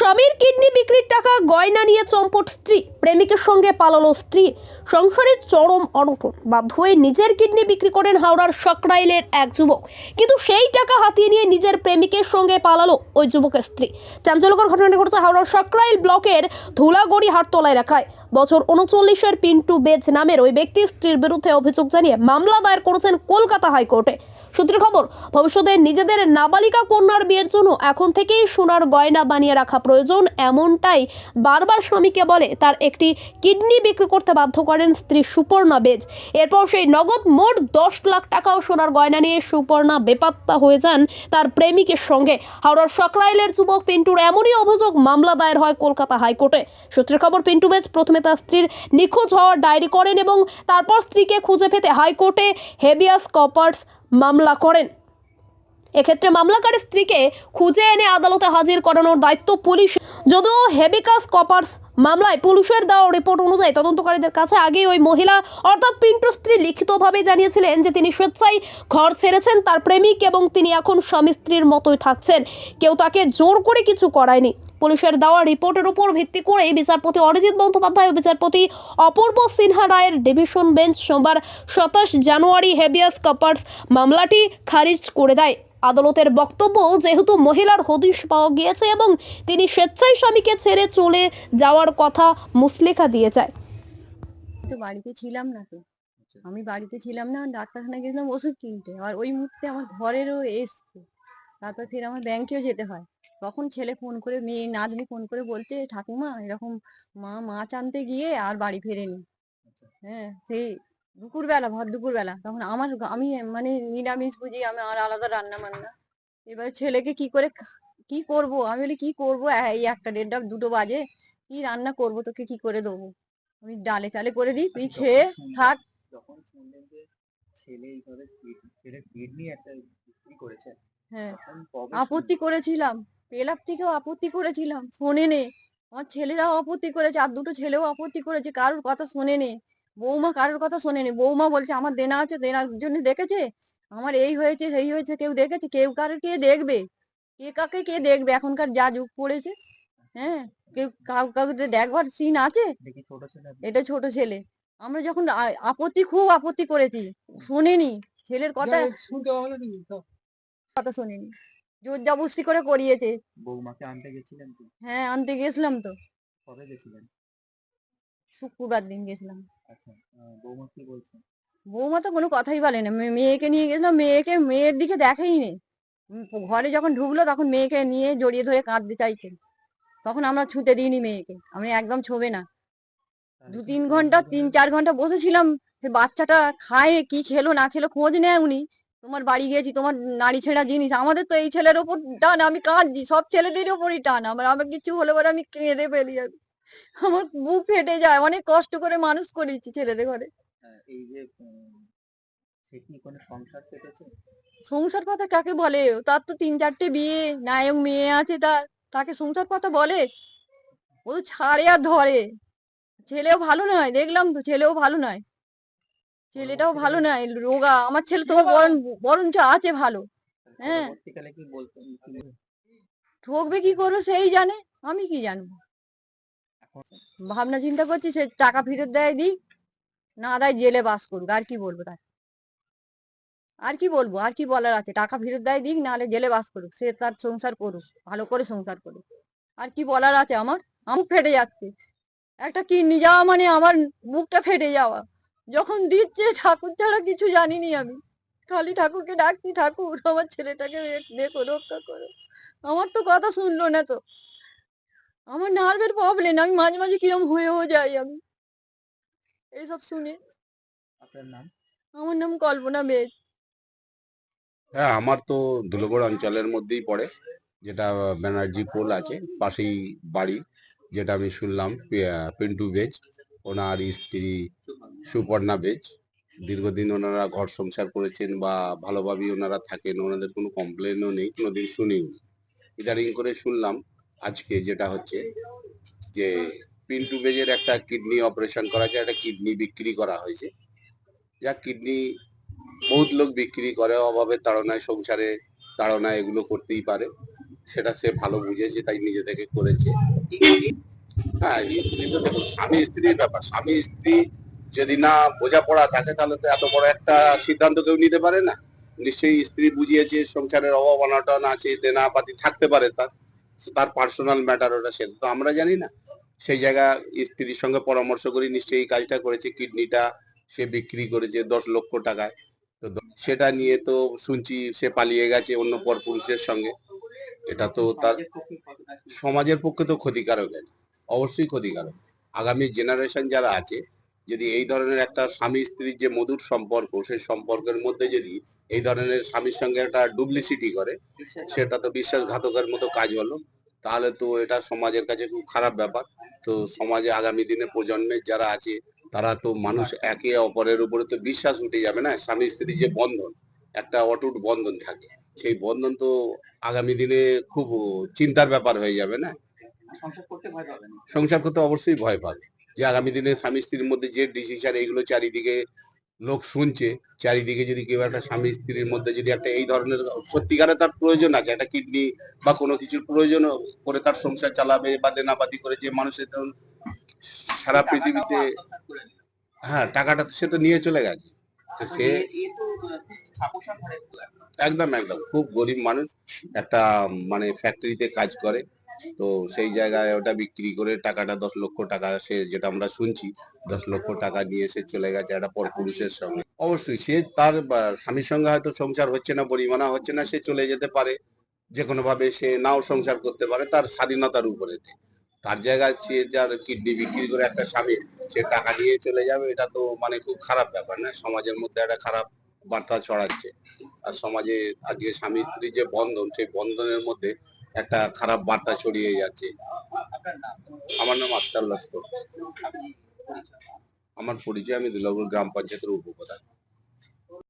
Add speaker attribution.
Speaker 1: স্বামীর কিডনি বিক্রির টাকা গয়না নিয়ে চম্পট স্ত্রী, প্রেমিকের সঙ্গে পালালো স্ত্রী। সংসারের চরম অনটন। বাধ্য হয়ে নিজের কিডনি বিক্রি করেন হাওড়ার সকরাইলের এক যুবক। কিন্তু সেই টাকা হাতিয়ে নিয়ে নিজের প্রেমিকের সঙ্গে পালালো ওই যুবকের স্ত্রী। চাঞ্চল্যকর ঘটনাটি ঘটেছে হাওড়ার সকরাইল ব্লকের ধুলাগড়ি হাটতলা এলাকায়। বছর উনচল্লিশের পিন্টু বেজ নামের ওই ব্যক্তির স্ত্রীর বিরুদ্ধে অভিযোগ জানিয়ে মামলা দায়ের করেছেন কলকাতা হাইকোর্টে। সূত্রে খবর, ভবিষ্যতে নিজেদের নাবালিকা কন্যার বিয়ের জন্য এখন থেকেই সোনার গয়না বানিয়ে রাখা প্রয়োজন এমনটাই বারবার স্বামীকে বলে। তার একটি কিডনি বিক্রি করতে বাধ্য করেন স্ত্রী সুপর্ণা বেজ। এরপর সেই নগদ মোট দশ লাখ টাকাও সোনার গয়না নিয়ে সুপর্ণা বেপাত্তা হয়ে যান তার প্রেমিকের সঙ্গে। হাওড়ার সকরাইলের যুবক পিন্টুর এমনই অভিযোগ মামলা দায়ের হয় কলকাতা হাইকোর্টে। সূত্রের খবর, পিন্টু বেজ প্রথমে তার স্ত্রীর নিখোঁজ হওয়ার ডায়েরি করেন এবং তারপর স্ত্রীকে খুঁজে পেতে হাইকোর্টে হেবিয়াস কপার্স মামলা করেন। এক্ষেত্রে মামলাকারী স্ত্রীকে খুঁজে এনে আদালতে হাজির করানোর দায়িত্ব পুলিশ। যদিও হেবিকাস কপার্স মামলায় পুলিশের দেওয়া রিপোর্ট অনুযায়ী তদন্তকারীদের কাছে আগেই ওই মহিলা, অর্থাৎ পিন্টুর স্ত্রী লিখিতভাবে জানিয়েছিলেন যে তিনি স্বেচ্ছায় ঘর ছেড়েছেন, তার প্রেমিক এবং তিনি এখন স্বামী স্ত্রীর মতোই থাকছেন। কেউ তাকে জোর করে কিছু করায়নি। পুলিশের দেওয়া রিপোর্টের উপর ভিত্তি করে বিচারপতি অরিজিৎ বন্দ্যোপাধ্যায় ও বিচারপতি অপূর্ব সিনহা রায়ের ডিভিশন বেঞ্চ সোমবার সাতাশ জানুয়ারি হেবিয়াস কাপার্স মামলাটি খারিজ করে দেয়। আদালতের বক্তব্য, যেহেতু মহিলার হদিশ পাওয়া গিয়েছে এবং তিনি স্বেচ্ছায় স্বামীকে ছেড়ে চলে যাওয়ার কথা মুসলেখা দিয়ে যায়।
Speaker 2: তো বাড়িতে ছিলাম না তো। আমি বাড়িতে ছিলাম না, ডাক্তারখানায় গেছিলাম ওষুধ কিনতে। আর ওই মুহূর্তে আমার ঘরেরও এসছে। তারপর ফের আমার ব্যাংকেও যেতে হয়। তখন ছেলে ফোন করে মেয়ে নাতনি ফোন করে বলছে ঠাকুমা এরকম মা মাছ আনতে গিয়ে আর বাড়ি ফেরেনি। হ্যাঁ সেই দুপুরবেলা ভর দুপুরবেলা। তখন আমার আমি মানে নিরামিষ বুঝি আমি আর আলাদা রান্না বান্না। এবার ছেলেকে কি করে কি করব? আমি বলি কি করব? এই একটা দেড়টা দুটো বাজে। কি রান্না করব? তোকে কি করে দেবো? আমি ডালে চালে করে দিই তুই
Speaker 3: আচ্ছা,
Speaker 2: খেয়ে থাক।
Speaker 3: যখন শুনলেন যে ছেলে এইভাবে একটা বিক্রি করেছে
Speaker 2: হ্যাঁ। আপত্তি করেছিলাম। পেলার থেকেও আপত্তি করেছিলাম শোনেনে। আমার ছেলেরাও আপত্তি করেছে আর দুটো ছেলেও আপত্তি করেছে কারোর কথা শোনেনে। বৌমা কারোর কথা শোনেনি। বৌমা বলছে আমার দেনা আছে দেনার জন্য দেখেছে? আমার এই হয়েছে সেই হয়েছে কেউ দেখেছে? কেউ কারোর কে দেখবে? কে কাকে কে দেখবে? এখনকার যা যুগ পড়েছে হ্যাঁ? কেউ কাউ কাউকে দেখবার সিন আছে? এটা ছোট ছেলে। আমরা যখন আপত্তি খুব আপত্তি করেছি শোনেনি। ছেলের কথা কথা শোনেনি। জোর জবরদস্তি করে করিয়েছে।
Speaker 3: বৌমাকে আনতে গেছিলেন তো?
Speaker 2: হ্যাঁ আনতে গেছিলাম তো।
Speaker 3: কবে গেছিলেন?
Speaker 2: শুক্রবার দিন গেছিলাম।
Speaker 3: আচ্ছা বৌমা কি বলছে?
Speaker 2: বৌমা তো কোনো কথাই বলে না মেয়েকে নিয়ে গেছিলাম মেয়েকে মেয়ের দিকে দেখেই নি ঘরে যখন ঢুকলো তখন মেয়েকে নিয়ে জড়িয়ে ধরে কাঁদতে চাইছে। তখন আমরা ছুতে দিইনি মেয়েকে। আমি একদম ছোবে না। দু তিন
Speaker 3: ঘণ্টা
Speaker 2: তিন চার ঘণ্টা বসেছিলাম। সে বাচ্চাটা খায় কি খেলো না খেলো খোঁজ নেয় উনি। তোমার বাড়ি গেছি তোমার নারী ছেঁড়া জিনিস আমাদের তো এই ছেলের ওপর টান আমি কাঁদছি সব ছেলেদের ওপরই টান আমার আমার কিছু হলে পরে আমি কেঁদে ফেলি আমি আমার বুক ফেটে যায় অনেক কষ্ট করে মানুষ করেছি ছেলেদের ঘরে।
Speaker 3: এই যে সংসার
Speaker 2: কথা কাকে বলে? তার তো তিন চারটে বিয়ে নায়ক মেয়ে আছে তার তাকে সংসার কথা বলে? ও তো ছাড়ে আর ধরে। ছেলেও ভালো নয় দেখলাম তো ছেলেও ভালো নয়। ছেলেটাও ভালো নয় রোগা আমার ছেলে তো বরং বরঞ্চ আছে ভালো হ্যাঁ।
Speaker 3: কি কি বলতেন?
Speaker 2: ঠকবে কি করবে সেই জানে আমি কি জানব? ভাবনা চিন্তা করছি সে টাকা ফেরত দেয় দিক না দেয় জেলে বাস করুক আর কি বলব তার? আর কি বলব আর কি বলার আছে? টাকা ফেরত দেয় দিক নাহলে জেলে বাস করুক সে তার সংসার করুক ভালো করে সংসার করুক। আর কি বলার আছে আমার? মুখ ফেটে যাচ্ছে। একটা কিডনি যাওয়া মানে আমার বুকটা ফেটে যাওয়া। যখন দিচ্ছে ঠাকুর ছাড়া কিছু জানিনি আমি। খালি ঠাকুরকে ডাকছি ঠাকুর আমার ছেলেটাকে দেখো রক্ষা করো। আমার তো কথা শুনলো না তো। আমার নার্ভের প্রবলেম আমি মাঝে মাঝে কিরম হয়েও যাই আমি। এইসব শুনে
Speaker 3: আপনার নাম?
Speaker 2: আমার নাম কল্পনা বেদ।
Speaker 4: হ্যাঁ আমার তো ধুলোগড় অঞ্চলের মধ্যেই পড়ে যেটা ব্যানার্জি পোল আছে পাশেই বাড়ি যেটা আমি শুনলাম পিন্টু বেজ। ওনার স্ত্রী সুপর্ণা বেজ। দীর্ঘদিন ওনারা ঘর সংসার করেছেন বা ভালোভাবেই ওনারা থাকেন, ওনাদের কোনো কমপ্লেনও নেই, কোনোদিন শুনিও ইদারিং করে শুনলাম আজকে যেটা হচ্ছে যে পিন্টু বেজের একটা কিডনি অপারেশন করা হয়েছে, একটা কিডনি বিক্রি করা হয়েছে। যা কিডনি বহুত লোক বিক্রি করে অভাবে তাড়নায়, সংসারে তাড়নায় এগুলো করতেই পারে। সেটা সে ভালো বুঝেছে, তাই নিজে থেকে করেছে। হ্যাঁ স্ত্রী দেখুন, স্বামী স্ত্রীর ব্যাপার। স্বামী স্ত্রী যদি না বোঝাপড়া থাকে, তাহলে তো এত বড় একটা সিদ্ধান্ত কেউ নিতে পারে না। নিশ্চয়ই স্ত্রী বুঝিয়েছে, সংসারের অভাব, অনটন আছে থাকতে পারে তার। তার পার্সোনাল ম্যাটার ওটা তো আমরা জানি না। সেই জায়গা স্ত্রীর সঙ্গে পরামর্শ করে, নিশ্চয়ই কাজটা করেছে, কিডনিটা সে বিক্রি করেছে দশ লক্ষ টাকায়। তো সেটা নিয়ে তো শুনছি সে পালিয়ে গেছে অন্য পর পুরুষের সঙ্গে। এটা তো তার
Speaker 3: সমাজের পক্ষে
Speaker 4: তো ক্ষতিকারক। অবশ্যই ক্ষতিকারক। আগামী জেনারেশন যারা আছে যদি এই ধরনের একটা স্বামী স্ত্রীর যে মধুর সম্পর্ক সেই সম্পর্কের মধ্যে যদি এই ধরনের স্বামীর সঙ্গে একটা ডুপ্লিসিটি করে সেটা তো বিশ্বাসঘাতকের মতো কাজ হলো। তাহলে তো এটা সমাজের কাছে খুব খারাপ ব্যাপার। তো সমাজে আগামী দিনে প্রজন্মের যারা আছে তারা তো মানুষ একে অপরের উপরে তো বিশ্বাস উঠে যাবে না। স্বামী স্ত্রীর যে বন্ধন একটা অটুট বন্ধন থাকে। সেই বন্ধন তো আগামী দিনে খুব চিন্তার ব্যাপার হয়ে যাবে না?
Speaker 3: সংসার করতে ভয় পাবে না
Speaker 4: সংসার করতে অবশ্যই ভয় পাবে যে আগামী দিনে স্বামী স্ত্রীর মধ্যে যে ডিসিশন এইগুলো চারিদিকে লোক শুনছে চারিদিকে যদি কেউ একটা স্বামী স্ত্রীর মধ্যে যদি একটা এই ধরনের সত্যিকারে তার প্রয়োজন আছে একটা কিডনি বা কোনো কিছুর প্রয়োজন করে তার সংসার চালাবে বা দেনাপাতি করে যে মানুষের ধরুন সারা পৃথিবীতে। হ্যাঁ টাকাটা সে তো নিয়ে চলে গেছে সে
Speaker 3: একটা।
Speaker 4: একদম একদম খুব গরিব মানুষ একটা মানে ফ্যাক্টরিতে কাজ করে তো সেই জায়গায় ওটা বিক্রি করে টাকাটা দশ লক্ষ টাকা সে যেটা আমরা শুনছি, দশ লক্ষ টাকা নিয়ে সে চলে গেছে একটা পর পুরুষের সঙ্গে। অবশ্যই সে তার স্বামীর সঙ্গে হয়তো সংসার হচ্ছে না পরিমাণা হচ্ছে না, সে চলে যেতে পারে। যে কোনো ভাবে সে নাও সংসার করতে পারে তার স্বাধীনতার উপরে তার জায়গায় সে যার কিডনি বিক্রি করে একটা স্বামী, সে টাকা নিয়ে চলে যাবে, এটা তো মানে খুব খারাপ ব্যাপার না, সমাজের মধ্যে একটা খারাপ বার্তা ছড়াচ্ছে। আর সমাজে আজকে স্বামী স্ত্রীর যে বন্ধন, সেই বন্ধনের মধ্যে একটা খারাপ বার্তা ছড়িয়ে যাচ্ছে। আমার নাম আক্তার লস্কর। আমার পরিচয় আমি দুর্গাপুর গ্রাম পঞ্চায়েতের উপপ্রধান।